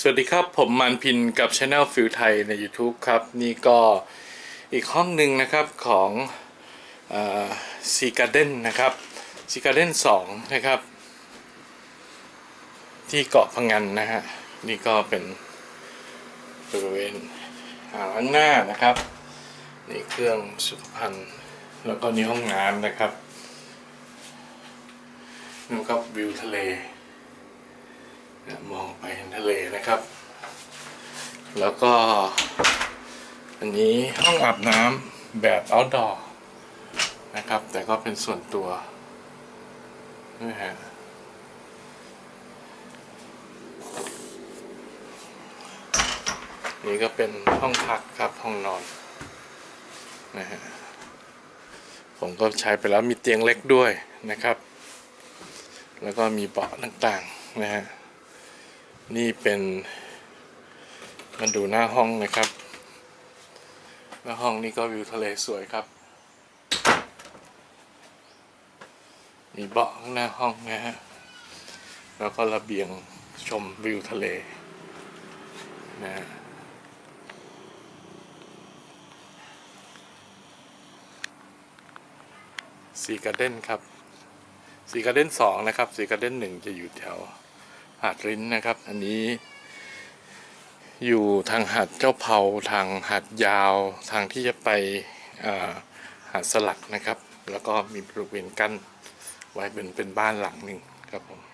สวัสดีครับผมมันพินกับช anel ฟิลไทยใน YouTube ครับ นี่ก็อีกห้องหนึ่งนะครับของซีการ์เด้นนะครับซีการ์เด้นสองนะครับ ที่เกาะพังงันนะฮะ นี่ก็เป็นบริเวณอ่างล้างหน้านะครับ นี่เครื่องสุขภัณฑ์ แล้วก็นี่ห้องน้ำนะครับนี่ก็วิวทะเล มองไป นะครับ แล้วก็ อันนี้ห้องอาบน้ำแบบ outdoor นะครับ แต่ก็เป็นส่วนตัวนะฮะนี่ก็เป็นห้องพักครับห้องนอนนะฮะผมก็ใช้ไปแล้วมีเตียงเล็กด้วยนะครับ แล้วก็มีเบาะต่างๆนะฮะ นี่เป็นมันดูหน้าห้องนะครับ หน้าห้องนี่ก็วิวทะเลสวยครับ มีเบาะข้างหน้าห้องนะฮะ แล้วก็ระเบียงชมวิวทะเลนะฮะซีการ์เด้นครับซีการ์เด้นสองนะครับซีการ์เด้นหนึ่งจะอยู่แถว หาดริ้นนะครับ อันนี้ อยู่ทางหาดเจ้าเผาทางหาดยาวทางที่จะไปหาดสลักนะครับ แล้วก็มีบริเวณกั้นไว้เป็นเป็นบ้านหลังหนึ่งครับผม